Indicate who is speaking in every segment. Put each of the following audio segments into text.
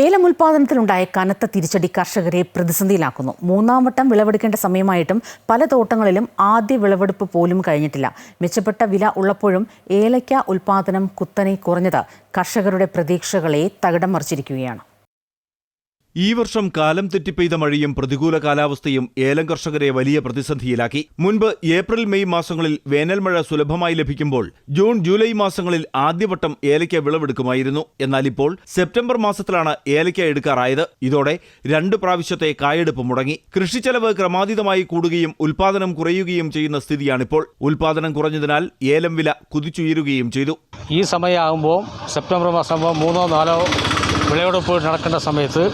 Speaker 1: ഏലം ഉൽപാദനത്തിലുണ്ടായ കനത്ത തിരിച്ചടി കർഷകരെ പ്രതിസന്ധിയിലാക്കുന്നു. മൂന്നാം വട്ടം വിളവെടുക്കേണ്ട സമയമായിട്ടും പല തോട്ടങ്ങളിലും ആദ്യ വിളവെടുപ്പ് പോലും കഴിഞ്ഞിട്ടില്ല. മെച്ചപ്പെട്ട വില ഉള്ളപ്പോഴും ഏലയ്ക്ക ഉൽപാദനം കുത്തനെ കുറഞ്ഞത് കർഷകരുടെ പ്രതീക്ഷകളെ തകിടം മറിച്ചിരിക്കുകയാണ്.
Speaker 2: ഈ വർഷം കാലം തെറ്റി പെയ്ത മഴയും പ്രതികൂല കാലാവസ്ഥയും ഏലം കർഷകരെ വലിയ പ്രതിസന്ധിയിലാക്കി. മുൻപ് ഏപ്രിൽ മെയ് മാസങ്ങളിൽ വേനൽമഴ സുലഭമായി ലഭിക്കുമ്പോൾ ജൂൺ ജൂലൈ മാസങ്ങളിൽ ആദ്യവട്ടം ഏലയ്ക്ക വിളവെടുക്കുമായിരുന്നു. എന്നാൽ ഇപ്പോൾ സെപ്റ്റംബർ മാസത്തിലാണ് ഏലയ്ക്ക എടുക്കാറായത്. ഇതോടെ രണ്ട് പ്രാവശ്യത്തെ കായെടുപ്പ് മുടങ്ങി. കൃഷി കൃഷിച്ചെലവ് ക്രമാതീതമായി കൂടുകയും ഉൽപാദനം കുറയുകയും ചെയ്യുന്ന സ്ഥിതിയാണിപ്പോൾ. ഉൽപാദനം കുറഞ്ഞതിനാൽ ഏലം വില കുതിച്ചുയരുകയും ചെയ്തു.
Speaker 3: ഈ സമയമാകുമ്പോൾ സെപ്റ്റംബർ മാസം മൂന്നോ നാലോ വിളവെടുപ്പ് നടക്കേണ്ട സമയത്ത്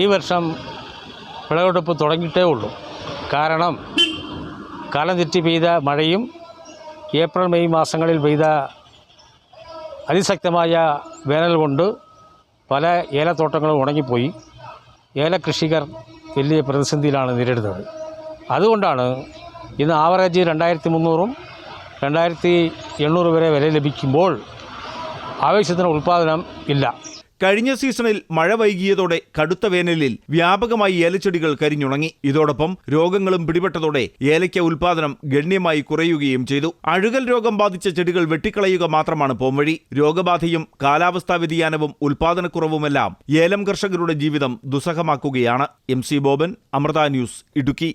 Speaker 3: ഈ വർഷം വിളവെടുപ്പ് തുടങ്ങിയിട്ടേ ഉള്ളൂ. കാരണം കാലം തെറ്റി പെയ്ത മഴയും ഏപ്രിൽ മെയ് മാസങ്ങളിൽ പെയ്ത അതിശക്തമായ വേനൽ കൊണ്ട് പല ഏലത്തോട്ടങ്ങളും ഉണങ്ങിപ്പോയി. ഏലകൃഷികർ വലിയ പ്രതിസന്ധിയിലാണ് നേരിടുന്നത്. അതുകൊണ്ടാണ് ഇന്ന് ആവറേജ് രണ്ടായിരത്തി മുന്നൂറും രണ്ടായിരത്തി എണ്ണൂറ് വരെ വില ലഭിക്കുമ്പോൾ ആവശ്യത്തിന് ഉൽപ്പാദനം ഇല്ല.
Speaker 2: കഴിഞ്ഞ സീസണിൽ മഴ വൈകിയതോടെ കടുത്ത വേനലിൽ വ്യാപകമായി ഏലച്ചെടികൾ കരിഞ്ഞുണങ്ങി. ഇതോടൊപ്പം രോഗങ്ങളും പിടിപെട്ടതോടെ ഏലയ്ക്ക ഉൽപാദനം ഗണ്യമായി കുറയുകയും ചെയ്തു. അഴുകൽ രോഗം ബാധിച്ച ചെടികൾ വെട്ടിക്കളയുക മാത്രമാണ് പോംവഴി. രോഗബാധയും കാലാവസ്ഥാ വ്യതിയാനവും ഉൽപാദനക്കുറവുമെല്ലാം ഏലം കർഷകരുടെ ജീവിതം ദുസ്സഹമാക്കുകയാണ്. M C Boban Amrita news Idukki.